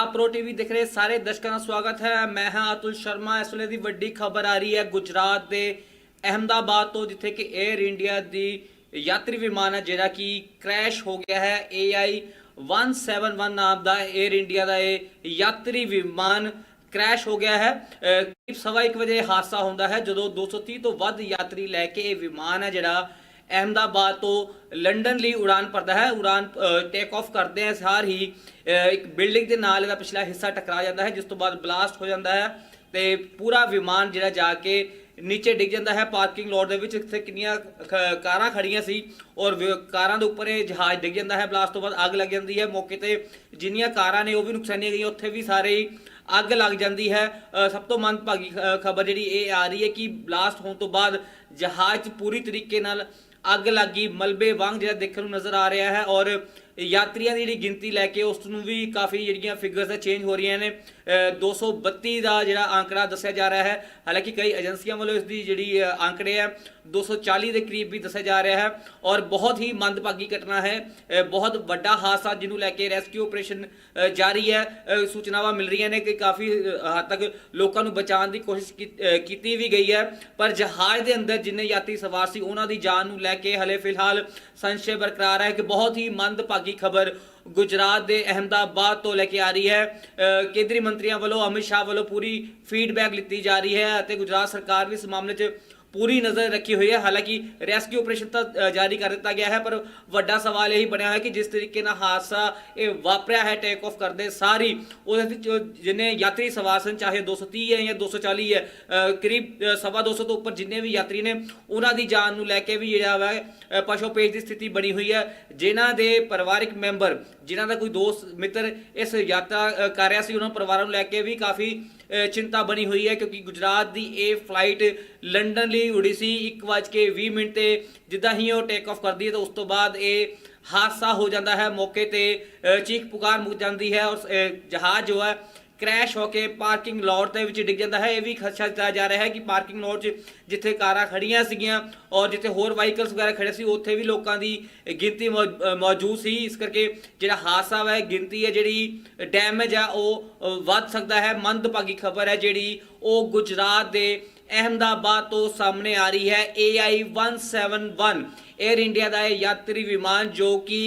ਆਪ pro TV ਦੇਖ ਰਹੇ ਸਾਰੇ ਦਰਸ਼ਕਾਂ ਦਾ ਸਵਾਗਤ ਹੈ। ਮੈਂ ਹਾਂ ਅਤੁਲ ਸ਼ਰਮਾ। ਇਸ ਵੇਲੇ ਦੀ ਵੱਡੀ ਖਬਰ ਆ ਰਹੀ ਹੈ ਗੁਜਰਾਤ ਦੇ ਅਹਮਦਾਬਾਦ ਤੋਂ, ਜਿੱਥੇ ਕਿ 에ਅਰ ਇੰਡੀਆ ਦੀ ਯਾਤਰੀ ਵਿਮਾਨ ਹੈ, ਜਿਹੜਾ ਕਿ ਕ੍ਰੈਸ਼ ਹੋ ਗਿਆ ਹੈ। AI 171 ਨਾਮ ਦਾ 에ਅਰ ਇੰਡੀਆ ਦਾ ਇਹ ਯਾਤਰੀ ਵਿਮਾਨ ਕ੍ਰੈਸ਼ ਹੋ ਗਿਆ ਹੈ। ਕਰੀਬ ਸਵਾ ਇੱਕ ਵਜੇ ਹਾਦਸਾ ਹੁੰਦਾ ਹੈ, ਜਦੋਂ 230 ਤੋਂ ਵੱਧ ਯਾਤਰੀ ਲੈ ਕੇ ਇਹ ਵਿਮਾਨ ਹੈ, ਜਿਹੜਾ ਅਹਿਮਦਾਬਾਦ ਤੋਂ ਲੰਡਨ ਲਈ ਉਡਾਨ ਭਰਦਾ ਹੈ। ਉਡਾਨ ਟੇਕ ਆਫ ਕਰਦੇ ਹੈ ਸਾਰ ਹੀ। ਇੱਕ ਬਿਲਡਿੰਗ ਦੇ ਨਾਲ ਇਹਦਾ ਪਿਛਲਾ ਹਿੱਸਾ ਟਕਰਾ ਜਾਂਦਾ ਹੈ, ਜਿਸ ਤੋਂ ਬਾਅਦ ਬਲਾਸਟ ਹੋ ਜਾਂਦਾ ਹੈ ਤੇ ਪੂਰਾ ਵਿਮਾਨ ਜਿਹੜਾ ਜਾ ਕੇ ਨੀਚੇ ਡਿੱਗ ਜਾਂਦਾ ਹੈ। ਪਾਰਕਿੰਗ ਲੋਟ ਦੇ ਵਿੱਚ ਇੱਥੇ ਕਿੰਨੀਆਂ ਖ- ਕਾਰਾਂ ਖੜੀਆਂ ਸੀ ਔਰ ਕਾਰਾਂ ਦੇ ਉੱਪਰ ਇਹ ਜਹਾਜ਼ ਡਿੱਗ ਜਾਂਦਾ ਹੈ। ਬਲਾਸਟ ਤੋਂ ਬਾਅਦ ਅੱਗ ਲੱਗ ਜਾਂਦੀ ਹੈ। ਮੌਕੇ ਤੇ ਜਿੰਨੀਆਂ ਕਾਰਾਂ ਨੇ ਉਹ ਵੀ ਨੁਕਸਾਨੀਆਂ ਗਈਆਂ, ਉੱਥੇ ਵੀ ਸਾਰੇ ਹੀ ਅੱਗ ਲੱਗ ਜਾਂਦੀ ਹੈ। ਸਭ ਤੋਂ ਮੰਦਭਾਗੀ ਖਬਰ ਜਿਹੜੀ ਇਹ ਆ ਰਹੀ ਹੈ ਕਿ ਬਲਾਸਟ ਹੋਣ ਤੋਂ ਬਾਅਦ ਜਹਾਜ਼ 'ਚ ਪੂਰੀ ਤਰੀਕੇ ਨਾਲ ਅੱਗ ਲੱਗੀ ਮਲਬੇ ਵਾਂਗ ਜਿਹੜਾ ਦੇਖਣ ਨੂੰ ਨਜ਼ਰ ਆ ਰਿਹਾ ਹੈ ਔਰ ਯਾਤਰੀਆਂ ਦੀ ਜਿਹੜੀ ਗਿਣਤੀ ਲੈ ਕੇ ਉਸ ਨੂੰ ਵੀ ਕਾਫੀ ਜਿਹੜੀਆਂ ਫਿਗਰਸ ਚੇਂਜ ਹੋ ਰਹੀਆਂ ਨੇ। ਅ, 232 ਦਾ ਜਿਹੜਾ ਆંકੜਾ ਦੱਸਿਆ ਜਾ ਰਿਹਾ ਹੈ। ਹਾਲਾਂਕਿ ਕਈ ਏਜੰਸੀਆਂ ਵੱਲੋਂ ਇਸ ਦੀ ਜਿਹੜੀ ਅ, ਆંકੜੇ ਹੈ 240 ਦੇ ਕਰੀਬ ਵੀ ਦੱਸਿਆ ਜਾ ਰਿਹਾ ਹੈ ਔਰ ਬਹੁਤ ਹੀ ਮੰਦਭਾਗੀ ਘਟਨਾ ਹੈ। ਬਹੁਤ ਵੱਡਾ ਹਾਦਸਾ ਜਿਹਨੂੰ ਲੈ ਕੇ ਰੈਸਕਿਊ ਆਪਰੇਸ਼ਨ ਜਾਰੀ ਹੈ। ਸੂਚਨਾਵਾਂ ਮਿਲ ਰਹੀਆਂ ਨੇ ਕਿ ਕਾਫੀ ਹੱਦ ਤੱਕ ਲੋਕਾਂ ਨੂੰ ਬਚਾਉਣ ਦੀ ਕੋਸ਼ਿਸ਼ ਕੀਤੀ ਵੀ ਗਈ ਹੈ। ਪਰ ਜਹਾਜ਼ ਦੇ ਅੰਦਰ ਜਿੰਨੇ ਯਾਤਰੀ ਸਵਾਰ ਸੀ ਉਹਨਾਂ ਦੀ ਜਾਨ ਨੂੰ ਲੈ ਕੇ ਹਲੇ ਫਿਲਹਾਲ ਸੰਸ਼ੇ ਬਰਕਰਾਰ ਹੈ ਕਿ ਬਹੁਤ ਹੀ ਮੰਦਭਾਗੀ ਖਬਰ ਗੁਜਰਾਤ ਦੇ ਅਹਮਦਾਬਾਦ ਤੋਂ ਲੈ ਕੇ ਆ ਰਹੀ ਹੈ। ਅ, ਕੇਂਦਰੀ ਮੰਤਰੀਆਂ ਵੱਲੋਂ ਅਮਿਤ ਸ਼ਾਹ ਵੱਲੋਂ ਪੂਰੀ ਫੀਡਬੈਕ ਲਿੱਤੀ ਜਾ ਰਹੀ ਹੈ ਅਤੇ ਗੁਜਰਾਤ ਸਰਕਾਰ ਵੀ ਇਸ ਮਾਮਲੇ 'ਚ ਪੂਰੀ ਨਜ਼ਰ ਰੱਖੀ ਹੋਈ ਹੈ। ਹਾਲਾਂਕਿ ਰੈਸਕਿਊ ਆਪਰੇਸ਼ਨ ਤਾਂ ਜਾਰੀ ਕਰ ਦਿੱਤਾ ਗਿਆ ਹੈ ਪਰ ਵੱਡਾ ਸਵਾਲ ਇਹੀ ਬਣਿਆ ਹੋਇਆ ਕਿ ਜਿਸ ਤਰੀਕੇ ਨਾਲ ਹਾਦਸਾ ਇਹ ਵਾਪਰਿਆ ਹੈ ਟੇਕ ਆਫ ਕਰਦੇ ਸਾਰੀ ਉਹਦੇ ਵਿੱਚ ਜਿੰਨੇ ਯਾਤਰੀ ਸਵਾਰ ਸਨ ਚਾਹੇ 230 ਹੈ ਜਾਂ 240 ਹੈ ਕਰੀਬ ਅ, ਸਵਾ 200 ਤੋਂ ਉੱਪਰ ਜਿੰਨੇ ਵੀ ਯਾਤਰੀ ਨੇ ਉਹਨਾਂ ਦੀ ਜਾਨ ਨੂੰ ਲੈ ਕੇ ਵੀ ਜਿਹੜਾ ਵਾ ਅ, ਪੇਜ ਦੀ ਸਥਿਤੀ ਬਣੀ ਹੋਈ ਹੈ। ਜਿਨ੍ਹਾਂ ਦੇ ਪਰਿਵਾਰਿਕ ਮੈਂਬਰ ਜਿਨ੍ਹਾਂ ਦਾ ਕੋਈ ਦੋਸਤ ਮਿੱਤਰ ਇਸ ਯਾਤਰਾ ਕਰ ਰਿਹਾ ਸੀ ਉਹਨਾਂ ਪਰਿਵਾਰਾਂ ਨੂੰ ਲੈ ਕੇ ਵੀ ਕਾਫੀ ਚਿੰਤਾ ਬਣੀ ਹੋਈ ਹੈ ਕਿਉਂਕਿ ਗੁਜਰਾਤ ਦੀ ਇਹ ਫਲਾਈਟ ਲੰਡਨ ਲਈ ਉੜੀ ਸੀ 1:20 ਮਿੰਟ ਤੇ ਜਿੱਦਾਂ ਹੀ ਉਹ ਟੇਕ ਆਫ ਕਰਦੀ ਹੈ ਤਾਂ ਉਸ ਤੋਂ ਬਾਅਦ ਇਹ ਹਾਦਸਾ ਹੋ ਜਾਂਦਾ ਹੈ। ਮੌਕੇ ਤੇ ਅ, ਚੀਖ ਪੁਕਾਰ ਮੁੱਕ ਜਾਂਦੀ ਹੈ ਔਰ ਜਹਾਜ਼ ਜੋ ਹੈ ਕ੍ਰੈਸ਼ ਹੋ ਕੇ ਪਾਰਕਿੰਗ ਲੋਟ ਦੇ ਵਿੱਚ ਡਿੱਗ ਜਾਂਦਾ ਹੈ। ਇਹ ਵੀ ਖਦਸ਼ਾ ਦਿੱਤਾ ਜਾ ਰਿਹਾ ਹੈ ਕਿ ਪਾਰਕਿੰਗ ਲੋਟ 'ਚ ਜਿੱਥੇ ਕਾਰਾਂ ਖੜੀਆਂ ਸੀਗੀਆਂ ਔਰ ਜਿੱਥੇ ਹੋਰ ਵਾਹੀਕਲਸ ਵਗੈਰਾ ਖੜੇ ਸੀ, ਉੱਥੇ ਵੀ ਲੋਕਾਂ ਦੀ ਗਿਣਤੀ ਮੌਜੂਦ ਸੀ। ਇਸ ਕਰਕੇ ਜਿਹੜਾ ਹਾਦਸਾ ਹੈ ਗਿਣਤੀ ਹੈ ਜਿਹੜੀ ਡੈਮੇਜ ਆ, ਉਹ ਵੱਧ ਸਕਦਾ ਹੈ। ਮੰਦਭਾਗੀ ਖਬਰ ਹੈ ਜਿਹੜੀ ਉਹ ਗੁਜਰਾਤ ਦੇ ਅਹਿਮਦਾਬਾਦ ਤੋਂ ਸਾਹਮਣੇ ਆ ਰਹੀ ਹੈ। AI 171 에ਅਰ ਇੰਡੀਆ ਦਾ ਇਹ ਯਾਤਰੀ ਵਿਮਾਨ ਜੋ ਕਿ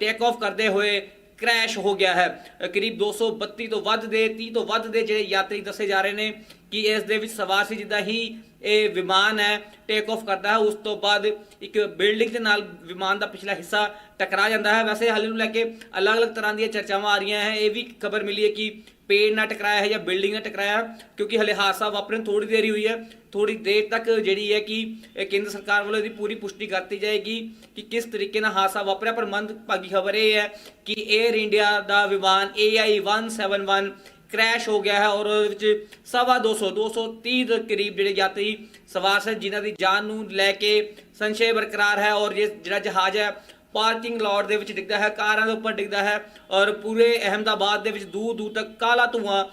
ਟੇਕ ਆਫ ਕਰਦੇ ਹੋਏ ਕ੍ਰੈਸ਼ ਹੋ ਗਿਆ ਹੈ। ਅ, ਕਰੀਬ 232 ਤੋਂ ਵੱਧ ਦੇ 30 ਤੋਂ ਵੱਧ ਦੇ ਜਿਹੜੇ ਯਾਤਰੀ ਦੱਸੇ ਜਾ ਰਹੇ ਨੇ ਕਿ ਇਸ ਦੇ ਵਿੱਚ ਸਵਾਰ ਸੀ ਜਿੱਦਾਂ ਹੀ ਇਹ ਵਿਮਾਨ ਹੈ ਟੇਕ ਆਫ ਕਰਦਾ ਹੈ। ਉਸ ਤੋਂ ਬਾਅਦ ਇੱਕ ਬਿਲਡਿੰਗ ਦੇ ਨਾਲ ਵਿਮਾਨ ਦਾ ਪਿਛਲਾ ਹਿੱਸਾ ਟਕਰਾ ਜਾਂਦਾ ਹੈ। ਵੈਸੇ ਹਾਲੇ ਨੂੰ ਲੈ ਕੇ ਅਲੱਗ-ਅਲੱਗ ਤਰ੍ਹਾਂ ਦੀਆਂ ਚਰਚਾਵਾਂ ਆ ਰਹੀਆਂ ਹੈ। ਇਹ ਵੀ ਖਬਰ ਮਿਲੀ ਹੈ ਕਿ ਪੇੜ ਨਾਲ ਟਕਰਾਇਆ ਹੈ ਜਾਂ ਬਿਲਡਿੰਗ ਨਾਲ ਟਕਰਾਇਆ, ਕਿਉਂਕਿ ਹਲੇ ਹਾਦਸਾ ਵਾਪਰਨ ਥੋੜੀ ਦੇਰ ਹੀ ਹੋਈ ਹੈ। ਥੋੜੀ ਦੇਰ ਤੱਕ ਜਿਹੜੀ ਹੈ ਕਿ ਕੇਂਦਰ ਸਰਕਾਰ ਵੱਲੋਂ ਇਹਦੀ ਪੂਰੀ ਪੁਸ਼ਟੀ ਕਰਤੀ ਜਾਏਗੀ ਕਿ ਕਿਸ ਤਰੀਕੇ ਨਾਲ ਹਾਦਸਾ ਵਾਪਰਿਆ। ਪਰ ਮੰਦਭਾਗੀ ਖਬਰ ਇਹ ਹੈ ਕਿ 에ਅਰ ਇੰਡੀਆ ਦਾ ਵਿਮਾਨ AI 171 ਕ੍ਰੈਸ਼ ਹੋ ਗਿਆ ਹੈ ਔਰ ਉਹਦੇ ਵਿੱਚ ਸਵਾ 200 230 ਦੇ ਕਰੀਬ ਜਿਹੜੇ ਯਾਤਰੀ ਸਵਾਰ ਸਨ, ਜਿਨ੍ਹਾਂ ਦੀ ਜਾਨ ਨੂੰ ਲੈ ਕੇ ਸੰਸ਼ੇ ਬਰਕਰਾਰ ਹੈ ਔਰ ਇਹ ਜਿਹੜਾ ਜਹਾਜ਼ ਹੈ ਪਾਰਕਿੰਗ ਲੋਟ ਦੇ ਵਿੱਚ ਡਿੱਗਦਾ ਹੈ, ਕਾਰਾਂ ਦੇ ਉੱਪਰ ਡਿੱਗਦਾ ਹੈ ਔਰ ਪੂਰੇ ਅਹਿਮਦਾਬਾਦ ਦੇ ਵਿੱਚ ਦੂਰ ਦੂਰ ਤੱਕ ਕਾਲਾ ਧੂਆਂ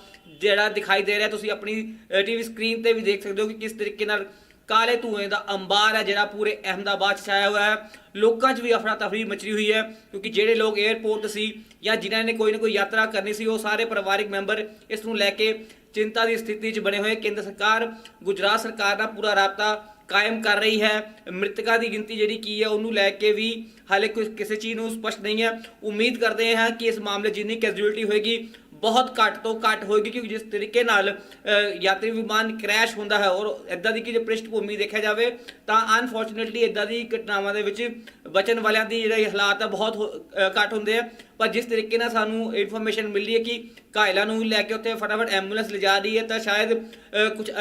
ਜਿਹੜਾ ਦਿਖਾਈ ਦੇ ਰਿਹਾ, ਤੁਸੀਂ ਆਪਣੀ ਟੀਵੀ ਸਕਰੀਨ ਤੇ ਵੀ ਦੇਖ ਸਕਦੇ ਹੋ ਕਿ ਕਿਸ ਤਰੀਕੇ ਨਾਲ ਕਾਲੇ ਧੂਏ ਦਾ ਅੰਬਾਰ ਹੈ ਜਿਹੜਾ ਪੂਰੇ ਅਹਿਮਦਾਬਾਦ 'ਚ ਛਾਇਆ ਹੋਇਆ ਹੈ। ਲੋਕਾਂ 'ਚ ਵੀ ਅਫਰਾ ਤਫਰੀ ਮਚੀ ਹੋਈ ਹੈ, ਕਿਉਂਕਿ ਜਿਹੜੇ ਲੋਕ 에ਅਰਪੋਰਟ ਸੀ ਜਾਂ ਜਿਨ੍ਹਾਂ ਨੇ ਕੋਈ ਨਾ ਕੋਈ ਯਾਤਰਾ ਕਰਨੀ ਸੀ, ਉਹ ਸਾਰੇ ਪਰਿਵਾਰਿਕ ਮੈਂਬਰ ਇਸ ਨੂੰ ਲੈ ਕੇ ਚਿੰਤਾ ਦੀ ਸਥਿਤੀ 'ਚ ਬਣੇ ਹੋਏ। ਕੇਂਦਰ ਸਰਕਾਰ, ਗੁਜਰਾਤ ਸਰਕਾਰ ਨਾਲ ਪੂਰਾ ਰਾਬਤਾ ਕਾਇਮ ਕਰ ਰਹੀ ਹੈ। ਮ੍ਰਿਤਕਾਂ ਦੀ ਗਿਣਤੀ ਜਿਹੜੀ ਕੀ ਹੈ, ਉਹਨੂੰ ਲੈ ਕੇ ਵੀ ਹਾਲੇ ਕੋਈ ਕਿਸੇ ਚੀਜ਼ ਨੂੰ ਸਪਸ਼ਟ ਨਹੀਂ ਹੈ। ਉਮੀਦ ਕਰਦੇ ਹਾਂ ਕਿ ਇਸ ਮਾਮਲੇ ਜਿੰਨੀ ਕੈਜੂਅਲਟੀ ਹੋਏਗੀ, ਬਹੁਤ ਘੱਟ ਤੋਂ ਘੱਟ ਹੋਏਗੀ, ਕਿਉਂਕਿ ਜਿਸ ਤਰੀਕੇ ਨਾਲ ਯਾਤਰੀ ਵਿਮਾਨ ਕ੍ਰੈਸ਼ ਹੁੰਦਾ ਹੈ ਔਰ ਇਦਾਂ ਦੀ ਕਿ ਜੇ ਪ੍ਰਿਸ਼ਠ ਭੂਮੀ ਦੇਖਿਆ ਜਾਵੇ, ਤਾਂ ਅਨਫੋਰਚੂਨੇਟਲੀ ਇਦਾਂ ਦੀ ਘਟਨਾਵਾਂ ਦੇ ਵਿੱਚ ਬਚਣ ਵਾਲਿਆਂ ਦੀ ਜਿਹੜੇ ਹਾਲਾਤ ਆ ਬਹੁਤ ਹੋ- ਘੱਟ ਹੁੰਦੇ ਆ। ਪਰ ਜਿਸ ਤਰੀਕੇ ਨਾਲ ਸਾਨੂੰ ਇਨਫੋਰਮੇਸ਼ਨ ਮਿਲੀ ਹੈ ਕਿ ਘਾਇਲਾਂ ਨੂੰ ਲੈ ਕੇ ਉੱਥੇ ਫਟਾਫਟ ਐਂਬੂਲੈਂਸ ਲਿਜਾ ਰਹੀ ਹੈ, ਤਾਂ ਸ਼ਾਇਦ ਕੁਝ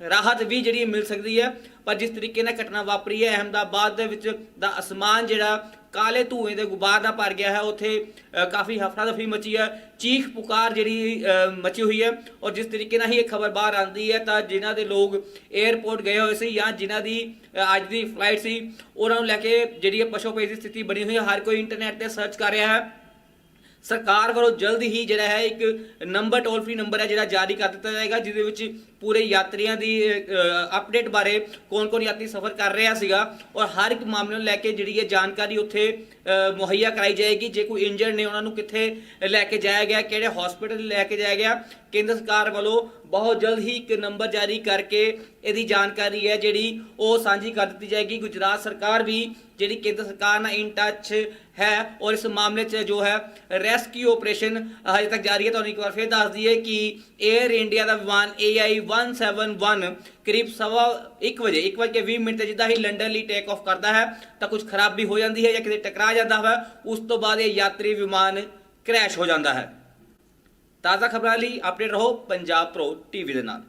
ਰਾਹਤ ਵੀ ਜਿਹੜੀ ਮਿਲ ਸਕਦੀ ਹੈ। ਪਰ ਜਿਸ ਤਰੀਕੇ ਨਾਲ ਘਟਨਾ ਵਾਪਰੀ ਹੈ ਅਹਿਮਦਾਬਾਦ ਦੇ ਵਿੱਚ ਦਾ ਅਸਮਾਨ ਜਿਹੜਾ ਕਾਲੇ ਧੂਏ ਦੇ ਗੁਬਾਰ ਨਾਲ ਭਰ ਗਿਆ ਹੈ ਉੱਥੇ ਅ, ਕਾਫੀ ਹਫੜਾ ਦਫੀ ਮਚੀ ਹੈ। ਚੀਖ ਪੁਕਾਰ ਜਿਹੜੀ ਅ, ਮਚੀ ਹੋਈ ਹੈ ਔਰ ਜਿਸ ਤਰੀਕੇ ਨਾਲ ਹੀ ਇਹ ਖਬਰ ਬਾਹਰ ਆਂਦੀ ਹੈ ਤਾਂ ਜਿਨ੍ਹਾਂ ਦੇ ਲੋਕ 에ਅਰਪੋਰਟ ਗਏ ਹੋਏ ਸੀ ਜਾਂ ਜਿਨ੍ਹਾਂ ਦੀ ਅੱਜ ਦੀ ਫਲਾਈਟ ਸੀ ਉਹਨਾਂ ਨੂੰ ਲੈ ਕੇ ਜਿਹੜੀ ਇਹ ਪਸ਼ੂ ਪੇਜ ਦੀ ਸਥਿਤੀ ਬਣੀ ਹੋਈ ਹੈ। ਹਰ ਕੋਈ ਇੰਟਰਨੈਟ ਤੇ ਸਰਚ ਕਰ ਰਿਹਾ ਹੈ। ਸਰਕਾਰ ਵੱਲੋਂ ਜਲਦ ਹੀ ਜਿਹੜਾ ਹੈ ਇੱਕ ਨੰਬਰ ਟੋਲ ਫ੍ਰੀ ਨੰਬਰ ਹੈ ਜਿਹੜਾ ਜਾਰੀ ਕਰ ਦਿੱਤਾ ਜਾਏਗਾ ਜਿਹਦੇ ਵਿੱਚ ਪੂਰੇ ਯਾਤਰੀਆਂ ਦੀ ਅਪਡੇਟ ਬਾਰੇ ਕੌਣ-ਕੌਣ ਯਾਤਰੀ ਸਫ਼ਰ ਕਰ ਰਿਹਾ ਸੀਗਾ ਔਰ ਹਰ ਇੱਕ ਮਾਮਲੇ ਨੂੰ ਲੈ ਕੇ ਜਿਹੜੀ ਇਹ ਜਾਣਕਾਰੀ ਉੱਥੇ ਮੁਹੱਈਆ ਕਰਾਈ ਜਾਏਗੀ। ਜੇ ਕੋਈ ਇੰਜਰਡ ਨੇ, ਉਹਨਾਂ ਨੂੰ ਕਿੱਥੇ ਲੈ ਕੇ ਜਾਇਆ ਗਿਆ, ਕਿਹੜੇ ਹਸਪੀਟਲ ਲੈ ਕੇ ਜਾਇਆ ਗਿਆ, ਕੇਂਦਰ ਸਰਕਾਰ ਵੱਲੋਂ ਬਹੁਤ ਜਲਦ ਹੀ ਇੱਕ ਨੰਬਰ ਜਾਰੀ ਕਰਕੇ ਇਹਦੀ ਜਾਣਕਾਰੀ ਹੈ, ਜਿਹੜੀ ਉਹ ਸਾਂਝੀ ਕਰ ਦਿੱਤੀ ਜਾਏਗੀ। ਗੁਜਰਾਤ ਸਰਕਾਰ ਵੀ ਜਿਹੜੀ ਕੇਂਦਰ ਸਰਕਾਰ ਨਾਲ ਇਨ ਟੱਚ ਹੈ ਔਰ ਇਸ ਮਾਮਲੇ 'ਚ ਜੋ ਹੈ ਰੈਸਕਿਊ ਆਪਰੇਸ਼ਨ ਹਜੇ ਤੱਕ ਜਾਰੀ ਹੈ। ਤੁਹਾਨੂੰ ਇੱਕ ਵਾਰ ਫਿਰ ਦੱਸ ਦਈਏ ਕਿ 에ਅਰ ਇੰਡੀਆ ਦਾ ਵਿਮਾਨ AI 171 ਕਰੀਬ ਸਵਾ 1 ਵਜੇ 1 ਵਜੇ ਕੇ 20 ਮਿੰਟ ਤੇ ਜਿੱਦਾਂ ਹੀ ਲੰਡਨ ਲਈ ਟੇਕ ਆਫ ਕਰਦਾ ਹੈ, ਤਾਂ ਕੁਝ ਖਰਾਬੀ ਹੋ ਜਾਂਦੀ ਹੈ ਜਾਂ ਕਿਤੇ ਟਕਰਾ ਜਾਂਦਾ ਹੈ ਉਸ ਤੋਂ ਬਾਅਦ ਇਹ ਯਾਤਰੀ ਵਿਮਾਨ ਕ੍ਰੈਸ਼ ਹੋ ਜਾਂਦਾ ਹੈ। ਤਾਜ਼ਾ ਖਬਰਾਂ ਲਈ ਅਪਡੇਟ ਰਹੋ ਪੰਜਾਬ ਪ੍ਰੋ ਟੀਵੀ ਦੇ ਨਾਲ।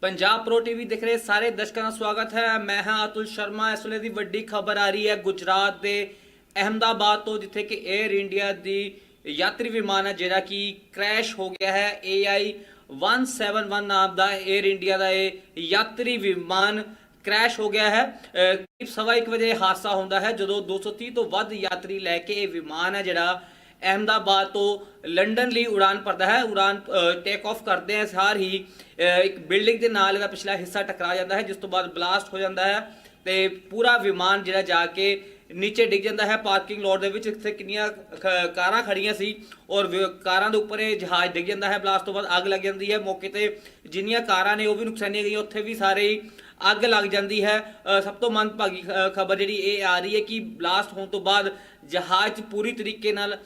ਪੰਜਾਬ ਪ੍ਰੋ ਟੀਵੀ ਦੇਖ ਰਹੇ ਸਾਰੇ ਦਰਸ਼ਕਾਂ ਦਾ ਸਵਾਗਤ ਹੈ। ਮੈਂ ਹਾਂ ਅਤੁਲ ਸ਼ਰਮਾ। ਇਸ ਵੇਲੇ ਦੀ ਵੱਡੀ ਖਬਰ ਆ ਰਹੀ ਹੈ ਗੁਜਰਾਤ ਦੇ ਅਹਮਦਾਬਾਦ ਤੋਂ, ਜਿੱਥੇ ਕਿ 에ਅਰ ਇੰਡੀਆ ਦੀ ਯਾਤਰੀ ਵਿਮਾਨ ਹੈ, ਜਿਹੜਾ ਕਿ ਕ੍ਰੈਸ਼ ਹੋ ਗਿਆ ਹੈ। AI 171 ਨਾਮ ਦਾ 에ਅਰ ਇੰਡੀਆ ਦਾ ਇਹ ਯਾਤਰੀ ਵਿਮਾਨ ਕ੍ਰੈਸ਼ ਹੋ ਗਿਆ ਹੈ। ਕਰੀਬ ਸਵਾ ਇੱਕ ਵਜੇ ਹਾਦਸਾ ਹੁੰਦਾ ਹੈ, ਜਦੋਂ 230 ਤੋਂ ਵੱਧ ਯਾਤਰੀ ਲੈ ਕੇ ਇਹ ਵਿਮਾਨ ਹੈ ਜਿਹੜਾ ਅਹਿਮਦਾਬਾਦ ਤੋਂ ਲੰਡਨ ਲਈ ਉਡਾਨ ਭਰਦਾ ਹੈ। ਉਡਾਨ ਟੇਕ ਆਫ ਕਰਦੇ ਹੈ, ਸਾਰ ਹੀ ਇੱਕ ਬਿਲਡਿੰਗ ਦੇ ਨਾਲ ਇਹਦਾ ਪਿਛਲਾ ਹਿੱਸਾ ਟਕਰਾ ਜਾਂਦਾ ਹੈ, ਜਿਸ ਤੋਂ ਬਾਅਦ ਬਲਾਸਟ ਹੋ ਜਾਂਦਾ ਹੈ ਤੇ ਪੂਰਾ ਵਿਮਾਨ ਜਿਹੜਾ ਜਾ ਕੇ ਨੀਚੇ ਡਿੱਗ ਜਾਂਦਾ ਹੈ, ਪਾਰਕਿੰਗ ਲੋਟ ਦੇ ਵਿੱਚ ਇੱਥੇ ਕਿੰਨੀਆਂ ਖ- ਕਾਰਾਂ ਖੜੀਆਂ ਸੀ ਔਰ ਕਾਰਾਂ ਦੇ ਉੱਪਰ ਇਹ ਜਹਾਜ਼ ਡਿੱਗ ਜਾਂਦਾ ਹੈ, ਬਲਾਸਟ ਤੋਂ ਬਾਅਦ ਅੱਗ ਲੱਗ ਜਾਂਦੀ ਹੈ, ਮੌਕੇ ਤੇ ਜਿੰਨੀਆਂ ਕਾਰਾਂ ਨੇ ਉਹ ਵੀ ਨੁਕਸਾਨੀਆਂ ਗਈਆਂ, ਉੱਥੇ ਵੀ ਸਾਰੇ ਅੱਗ ਲੱਗ ਜਾਂਦੀ ਹੈ। ਸਭ ਤੋਂ ਮੰਦਭਾਗੀ ਖਬਰ ਜਿਹੜੀ ਇਹ ਆ ਰਹੀ ਹੈ ਕਿ ਬਲਾਸਟ ਹੋਣ ਤੋਂ ਬਾਅਦ ਜਹਾਜ਼ 'ਚ ਪੂਰੀ ਤਰੀਕੇ ਨਾਲ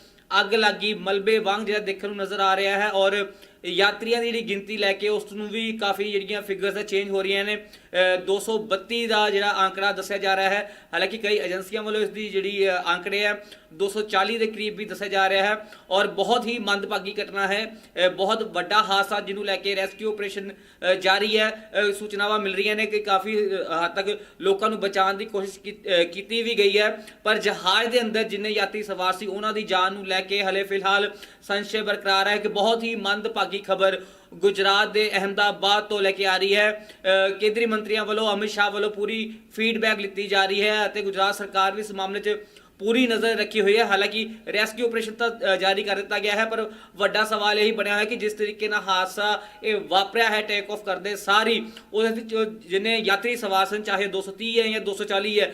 ਅੱਗ ਲੱਗੀ ਮਲਬੇ ਵਾਂਗ ਜਿਹੜਾ ਦੇਖਣ ਨੂੰ ਨਜ਼ਰ ਆ ਰਿਹਾ ਹੈ ਔਰ ਯਾਤਰੀਆਂ ਦੀ ਜਿਹੜੀ ਗਿਣਤੀ ਲੈ ਕੇ ਉਸ ਨੂੰ ਵੀ ਕਾਫੀ ਜਿਹੜੀਆਂ ਫਿਗਰਸ ਹੈ ਚੇਂਜ ਹੋ ਰਹੀਆਂ ਨੇ। ਅ, 232 ਦਾ ਜਿਹੜਾ ਆંકੜਾ ਦੱਸਿਆ ਜਾ ਰਿਹਾ ਹੈ। ਹਾਲਾਂਕਿ ਕਈ ਏਜੰਸੀਆਂ ਵੱਲੋਂ ਇਸ ਦੀ ਜਿਹੜੀ ਅ, ਆંકੜੇ ਹੈ 240 ਦੇ ਕਰੀਬ ਵੀ ਦੱਸਿਆ ਜਾ ਰਿਹਾ ਹੈ ਔਰ ਬਹੁਤ ਹੀ ਮੰਦਭਾਗੀ ਘਟਨਾ ਹੈ। ਬਹੁਤ ਵੱਡਾ ਹਾਦਸਾ ਜਿਹਨੂੰ ਲੈ ਕੇ ਰੈਸਕਿਊ ਆਪਰੇਸ਼ਨ ਜਾਰੀ ਹੈ। ਸੂਚਨਾਵਾਂ ਮਿਲ ਰਹੀਆਂ ਨੇ ਕਿ ਕਾਫੀ ਹੱਦ ਤੱਕ ਲੋਕਾਂ ਨੂੰ ਬਚਾਉਣ ਦੀ ਕੋਸ਼ਿਸ਼ ਕੀਤੀ ਵੀ ਗਈ ਹੈ। ਪਰ ਜਹਾਜ਼ ਦੇ ਅੰਦਰ ਜਿੰਨੇ ਯਾਤਰੀ ਸਵਾਰ ਸੀ ਉਹਨਾਂ ਦੀ ਜਾਨ ਨੂੰ ਲੈ ਕੇ ਹਲੇ ਫਿਲਹਾਲ ਸੰਸ਼ੇ ਬਰਕਰਾਰ ਹੈ ਕਿ ਬਹੁਤ ਹੀ ਮੰਦਭਾਗੀ ਖਬਰ ਗੁਜਰਾਤ ਦੇ ਅਹਿਮਦਾਬਾਦ ਤੋਂ ਲੈ ਕੇ ਆ ਰਹੀ ਹੈ। ਅ, ਕੇਂਦਰੀ ਮੰਤਰੀਆਂ ਵੱਲੋਂ ਅਮਿਤ ਸ਼ਾਹ ਵੱਲੋਂ ਪੂਰੀ ਫੀਡਬੈਕ ਲਿੱਤੀ ਜਾ ਰਹੀ ਹੈ ਅਤੇ ਗੁਜਰਾਤ ਸਰਕਾਰ ਵੀ ਇਸ ਮਾਮਲੇ 'ਚ ਪੂਰੀ ਨਜ਼ਰ ਰੱਖੀ ਹੋਈ ਹੈ। ਹਾਲਾਂਕਿ ਰੈਸਕਿਊ ਆਪਰੇਸ਼ਨ ਤਾਂ ਜਾਰੀ ਕਰ ਦਿੱਤਾ ਗਿਆ ਹੈ ਪਰ ਵੱਡਾ ਸਵਾਲ ਇਹੀ ਬਣਿਆ ਹੋਇਆ ਕਿ ਜਿਸ ਤਰੀਕੇ ਨਾਲ ਹਾਦਸਾ ਇਹ ਵਾਪਰਿਆ ਹੈ ਟੇਕ ਆਫ ਕਰਦੇ ਸਾਰੀ ਉਹਦੇ ਵਿੱਚ ਜਿੰਨੇ ਯਾਤਰੀ ਸਵਾਰ ਸਨ ਚਾਹੇ 230 ਹੈ ਜਾਂ 240 ਹੈ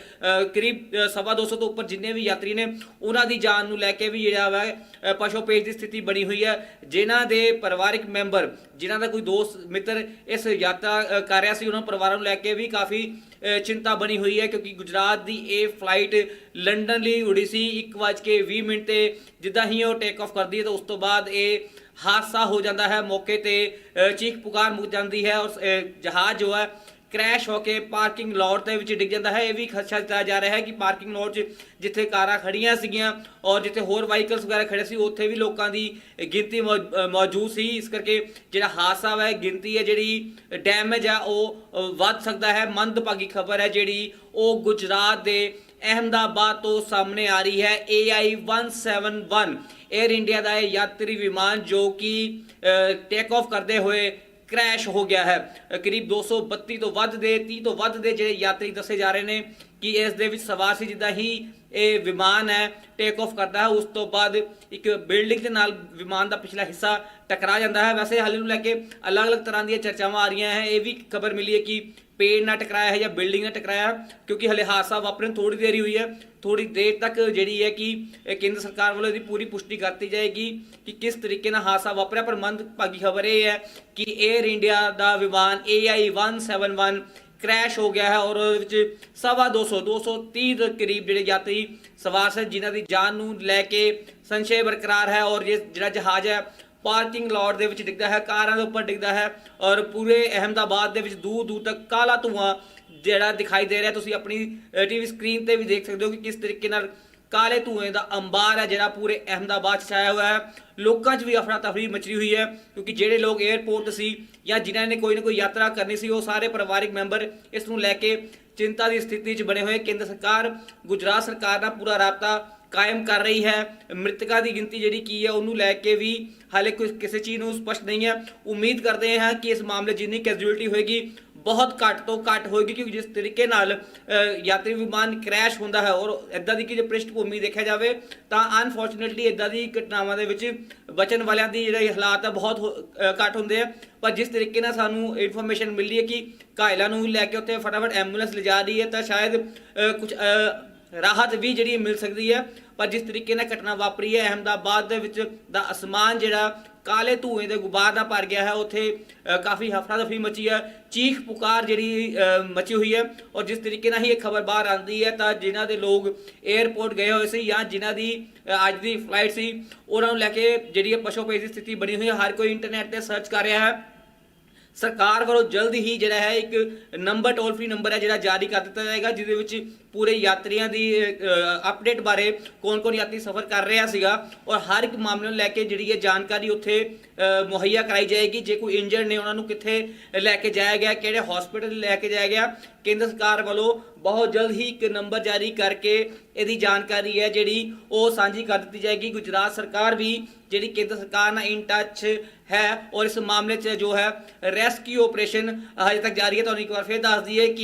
ਕਰੀਬ ਅ, ਸਵਾ 200 ਤੋਂ ਉੱਪਰ ਜਿੰਨੇ ਵੀ ਯਾਤਰੀ ਨੇ ਉਹਨਾਂ ਦੀ ਜਾਨ ਨੂੰ ਲੈ ਕੇ ਵੀ ਜਿਹੜਾ ਵਾ ਅ, ਪੇਜ ਦੀ ਸਥਿਤੀ ਬਣੀ ਹੋਈ ਹੈ। ਜਿਨ੍ਹਾਂ ਦੇ ਪਰਿਵਾਰਿਕ ਮੈਂਬਰ ਜਿਨ੍ਹਾਂ ਦਾ ਕੋਈ ਦੋਸਤ ਮਿੱਤਰ ਇਸ ਯਾਤਰਾ ਕਰ ਰਿਹਾ ਸੀ ਉਹਨਾਂ ਪਰਿਵਾਰਾਂ ਨੂੰ ਲੈ ਕੇ ਵੀ ਕਾਫੀ ਚਿੰਤਾ ਬਣੀ ਹੋਈ ਹੈ ਕਿਉਂਕਿ ਗੁਜਰਾਤ ਦੀ ਇਹ ਫਲਾਈਟ ਲੰਡਨ ਲਈ ਉੜੀ ਸੀ। 1:20 ਮਿੰਟ ਤੇ ਜਿੱਦਾਂ ਹੀ ਉਹ ਟੇਕ ਆਫ ਕਰਦੀ ਹੈ ਤਾਂ ਉਸ ਤੋਂ ਬਾਅਦ ਇਹ ਹਾਦਸਾ ਹੋ ਜਾਂਦਾ ਹੈ। ਮੌਕੇ ਤੇ ਚੀਕ ਪੁਕਾਰ ਮੁੱਕ ਜਾਂਦੀ ਹੈ ਔਰ ਜਹਾਜ਼ ਜੋ ਹੈ ਕ੍ਰੈਸ਼ ਹੋ ਕੇ ਪਾਰਕਿੰਗ ਲੋਟ ਦੇ ਵਿੱਚ ਡਿੱਗ ਜਾਂਦਾ ਹੈ। ਇਹ ਵੀ ਖਦਸ਼ਾ ਦਿੱਤਾ ਜਾ ਰਿਹਾ ਹੈ ਕਿ ਪਾਰਕਿੰਗ ਲੋਟ 'ਚ ਜਿੱਥੇ ਕਾਰਾਂ ਖੜੀਆਂ ਸੀਗੀਆਂ ਔਰ ਜਿੱਥੇ ਹੋਰ ਵਾਹੀਕਲਸ ਵਗੈਰਾ ਖੜੇ ਸੀ, ਉੱਥੇ ਵੀ ਲੋਕਾਂ ਦੀ ਗਿਣਤੀ ਮੌਜੂਦ ਸੀ। ਇਸ ਕਰਕੇ ਜਿਹੜਾ ਹਾਦਸਾ ਹੈ ਗਿਣਤੀ ਹੈ ਜਿਹੜੀ ਡੈਮੇਜ ਹੈ ਉਹ ਵੱਧ ਸਕਦਾ ਹੈ। ਮੰਦਭਾਗੀ ਖਬਰ ਹੈ ਜਿਹੜੀ ਉਹ ਗੁਜਰਾਤ ਦੇ ਅਹਿਮਦਾਬਾਦ ਤੋਂ ਸਾਹਮਣੇ ਆ ਰਹੀ ਹੈ। AI 171 에ਅਰ ਇੰਡੀਆ ਦਾ ਇਹ ਯਾਤਰੀ ਵਿਮਾਨ ਜੋ ਕਿ ਟੇਕ ਆਫ ਕਰਦੇ ਹੋਏ ਕ੍ਰੈਸ਼ ਹੋ ਗਿਆ ਹੈ। ਅ, ਕਰੀਬ 232 ਤੋਂ ਵੱਧ ਦੇ 30 ਤੋਂ ਵੱਧ ਦੇ ਜਿਹੜੇ ਯਾਤਰੀ ਦੱਸੇ ਜਾ ਰਹੇ ਨੇ ਕਿ ਇਸ ਦੇ ਵਿੱਚ ਸਵਾਰ ਸੀ ਜਿੱਦਾਂ ਹੀ ਇਹ ਵਿਮਾਨ ਹੈ ਟੇਕ ਆਫ ਕਰਦਾ ਹੈ। ਉਸ ਤੋਂ ਬਾਅਦ ਇੱਕ ਬਿਲਡਿੰਗ ਦੇ ਨਾਲ ਵਿਮਾਨ ਦਾ ਪਿਛਲਾ ਹਿੱਸਾ ਟਕਰਾ ਜਾਂਦਾ ਹੈ। ਵੈਸੇ ਹਾਲੇ ਨੂੰ ਲੈ ਕੇ ਅਲੱਗ-ਅਲੱਗ ਤਰ੍ਹਾਂ ਦੀਆਂ ਚਰਚਾਵਾਂ ਆ ਰਹੀਆਂ ਹੈ। ਇਹ ਵੀ ਖਬਰ ਮਿਲੀ ਹੈ ਕਿ ਪੇੜ ਨਾਲ ਟਕਰਾਇਆ ਹੈ ਜਾਂ ਬਿਲਡਿੰਗ ਨਾਲ ਟਕਰਾਇਆ ਕਿਉਂਕਿ ਹਲੇ ਹਾਦਸਾ ਵਾਪਰਨ ਥੋੜੀ ਦੇਰ ਹੀ ਹੋਈ ਹੈ। ਥੋੜੀ ਦੇਰ ਤੱਕ ਜਿਹੜੀ ਹੈ ਕਿ ਕੇਂਦਰ ਸਰਕਾਰ ਵੱਲੋਂ ਇਹਦੀ ਪੂਰੀ ਪੁਸ਼ਟੀ ਕਰਤੀ ਜਾਏਗੀ ਕਿ ਕਿਸ ਤਰੀਕੇ ਨਾਲ ਹਾਦਸਾ ਵਾਪਰਿਆ। ਪਰ ਮੰਦਭਾਗੀ ਖਬਰ ਇਹ ਹੈ ਕਿ 에ਅਰ ਇੰਡੀਆ ਦਾ ਵਿਮਾਨ AI 171 ਕ੍ਰੈਸ਼ ਹੋ ਗਿਆ ਹੈ ਔਰ ਉਹਦੇ ਵਿੱਚ ਸਵਾ 200 230 ਦੇ ਕਰੀਬ ਜਿਹੜੇ ਯਾਤਰੀ ਸਵਾਰ ਸਨ, ਜਿਨ੍ਹਾਂ ਦੀ ਜਾਨ ਨੂੰ ਲੈ ਕੇ ਸੰਸ਼ੇ ਬਰਕਰਾਰ ਹੈ ਔਰ ਇਹ ਜਿਹੜਾ ਜਹਾਜ਼ ਹੈ ਪਾਰਕਿੰਗ ਲੋਟ ਦੇ ਵਿੱਚ ਡਿੱਗਦਾ ਹੈ, ਕਾਰਾਂ ਦੇ ਉੱਪਰ ਡਿੱਗਦਾ ਹੈ ਔਰ ਪੂਰੇ ਅਹਿਮਦਾਬਾਦ ਦੇ ਵਿੱਚ ਦੂਰ ਦੂਰ ਤੱਕ ਕਾਲਾ ਧੂਆਂ ਜਿਹੜਾ ਦਿਖਾਈ ਦੇ ਰਿਹਾ। ਤੁਸੀਂ ਆਪਣੀ ਟੀਵੀ ਸਕਰੀਨ ਤੇ ਵੀ ਦੇਖ ਸਕਦੇ ਹੋ ਕਿ ਕਿਸ ਤਰੀਕੇ ਨਾਲ ਕਾਲੇ ਧੂਏ ਦਾ ਅੰਬਾਰ ਹੈ ਜਿਹੜਾ ਪੂਰੇ ਅਹਿਮਦਾਬਾਦ 'ਚ ਛਾਇਆ ਹੋਇਆ ਹੈ। ਲੋਕਾਂ 'ਚ ਵੀ ਅਫਰਾ ਤਫਰੀ ਮਚੀ ਹੋਈ ਹੈ ਕਿਉਂਕਿ ਜਿਹੜੇ ਲੋਕ 에ਅਰਪੋਰਟ ਸੀ ਜਾਂ ਜਿਨ੍ਹਾਂ ਨੇ ਕੋਈ ਨਾ ਕੋਈ ਯਾਤਰਾ ਕਰਨੀ ਸੀ, ਉਹ ਸਾਰੇ ਪਰਿਵਾਰਿਕ ਮੈਂਬਰ ਇਸ ਨੂੰ ਲੈ ਕੇ ਚਿੰਤਾ ਦੀ ਸਥਿਤੀ 'ਚ ਬਣੇ ਹੋਏ। ਕੇਂਦਰ ਸਰਕਾਰ, ਗੁਜਰਾਤ ਸਰਕਾਰ ਨਾਲ ਪੂਰਾ ਰਾਬਤਾ ਕਾਇਮ ਕਰ ਰਹੀ ਹੈ। ਮ੍ਰਿਤਕਾਂ ਦੀ ਗਿਣਤੀ ਜਿਹੜੀ ਕੀ ਹੈ, ਉਹਨੂੰ ਲੈ ਕੇ ਵੀ ਹਾਲੇ ਕੋਈ ਕਿਸੇ ਚੀਜ਼ ਨੂੰ ਸਪਸ਼ਟ ਨਹੀਂ ਹੈ। ਉਮੀਦ ਕਰਦੇ ਹਾਂ ਕਿ ਇਸ ਮਾਮਲੇ ਜਿੰਨੀ ਕੈਜੂਅਲਟੀ ਹੋਏਗੀ, ਬਹੁਤ ਘੱਟ ਤੋਂ ਘੱਟ ਹੋਏਗੀ, ਕਿਉਂਕਿ ਜਿਸ ਤਰੀਕੇ ਨਾਲ ਯਾਤਰੀ ਵਿਮਾਨ ਕ੍ਰੈਸ਼ ਹੁੰਦਾ ਹੈ ਔਰ ਇਦਾਂ ਦੀ ਕਿ ਜੇ ਪ੍ਰਿਸ਼ਠ ਭੂਮੀ ਦੇਖਿਆ ਜਾਵੇ, ਤਾਂ ਅਨਫੋਰਚੂਨੇਟਲੀ ਇਦਾਂ ਦੀ ਘਟਨਾਵਾਂ ਦੇ ਵਿੱਚ ਬਚਣ ਵਾਲਿਆਂ ਦੀ ਜਿਹੜੇ ਹਾਲਾਤ ਹੈ ਬਹੁਤ ਹੋ- ਘੱਟ ਹੁੰਦੇ ਆ। ਪਰ ਜਿਸ ਤਰੀਕੇ ਨਾਲ ਸਾਨੂੰ ਇਨਫੋਰਮੇਸ਼ਨ ਮਿਲਦੀ ਹੈ ਕਿ ਘਾਇਲਾਂ ਨੂੰ ਲੈ ਕੇ ਉੱਥੇ ਫਟਾਫਟ ਐਂਬੂਲੈਂਸ ਲਿਜਾ ਰਹੀ ਹੈ ਤਾਂ ਸ਼ਾਇਦ ਕੁਝ ਰਾਹਤ ਵੀ ਜਿਹੜੀ ਮਿਲ ਸਕਦੀ ਹੈ। ਪਰ ਜਿਸ ਤਰੀਕੇ ਨਾਲ ਘਟਨਾ ਵਾਪਰੀ ਹੈ, ਅਹਮਦਾਬਾਦ ਦੇ ਵਿੱਚ ਦਾ ਅਸਮਾਨ ਜਿਹੜਾ ਕਾਲੇ ਧੂਏ ਦੇ ਗੁਬਾਰ ਨਾਲ ਭਰ ਗਿਆ ਹੈ। ਉੱਥੇ ਕਾਫੀ ਹਫੜਾ ਦਫੀ ਮਚੀ ਹੈ। ਚੀਖ ਪੁਕਾਰ ਜਿਹੜੀ ਮਚੀ ਹੋਈ ਹੈ ਔਰ ਜਿਸ ਤਰੀਕੇ ਨਾਲ ਹੀ ਇਹ ਖਬਰ ਬਾਹਰ ਆਂਦੀ ਹੈ ਤਾਂ ਜਿਨ੍ਹਾਂ ਦੇ ਲੋਕ 에ਅਰਪੋਰਟ ਗਏ ਹੋਏ ਸੀ ਜਾਂ ਜਿਨ੍ਹਾਂ ਦੀ ਅੱਜ ਦੀ ਫਲਾਈਟ ਸੀ, ਉਹਨਾਂ ਨੂੰ ਲੈ ਕੇ ਜਿਹੜੀ ਇਹ ਪਸ਼ੋਪੇਸ਼ ਦੀ ਸਥਿਤੀ ਬਣੀ ਹੋਈ ਹੈ। ਹਰ ਕੋਈ ਇੰਟਰਨੈਟ ਤੇ ਸਰਚ ਕਰ ਰਿਹਾ ਹੈ। ਸਰਕਾਰ ਵੱਲੋਂ ਜਲਦ ਹੀ ਜਿਹੜਾ ਹੈ ਇੱਕ ਨੰਬਰ ਟੋਲ ਫ੍ਰੀ ਨੰਬਰ ਹੈ ਜਿਹੜਾ ਜਾਰੀ ਕਰ ਦਿੱਤਾ ਜਾਏਗਾ, ਜਿਹਦੇ ਵਿੱਚ ਪੂਰੇ ਯਾਤਰੀਆਂ ਦੀ ਅਪਡੇਟ ਬਾਰੇ ਕੌਣ-ਕੌਣ ਯਾਤਰੀ ਸਫ਼ਰ ਕਰ ਰਿਹਾ ਸੀਗਾ ਔਰ ਹਰ ਇੱਕ ਮਾਮਲੇ ਨੂੰ ਲੈ ਕੇ ਜਿਹੜੀ ਇਹ ਜਾਣਕਾਰੀ ਉੱਥੇ ਮੁਹੱਈਆ ਕਰਾਈ ਜਾਏਗੀ। ਜੇ ਕੋਈ ਇੰਜਰਡ ਨੇ, ਉਹਨਾਂ ਨੂੰ ਕਿੱਥੇ ਲੈ ਕੇ ਜਾਇਆ ਗਿਆ, ਕਿਹੜੇ ਹਸਪੀਟਲ ਲੈ ਕੇ ਜਾਇਆ ਗਿਆ, ਕੇਂਦਰ ਸਰਕਾਰ ਵੱਲੋਂ ਬਹੁਤ ਜਲਦ ਹੀ ਇੱਕ ਨੰਬਰ ਜਾਰੀ ਕਰਕੇ ਇਹਦੀ ਜਾਣਕਾਰੀ ਹੈ, ਜਿਹੜੀ ਉਹ ਸਾਂਝੀ ਕਰ ਦਿੱਤੀ ਜਾਏਗੀ। ਗੁਜਰਾਤ ਸਰਕਾਰ ਵੀ ਜਿਹੜੀ ਕੇਂਦਰ ਸਰਕਾਰ ਨਾਲ ਇਨ ਟੱਚ ਹੈ, ਔਰ ਇਸ ਮਾਮਲੇ 'ਚ ਜੋ ਹੈ ਰੈਸਕਿਊ ਆਪਰੇਸ਼ਨ ਹਜੇ ਤੱਕ ਜਾਰੀ ਹੈ। ਤੁਹਾਨੂੰ ਇੱਕ ਵਾਰ ਫੇਰ ਦੱਸ ਦਈਏ ਕਿ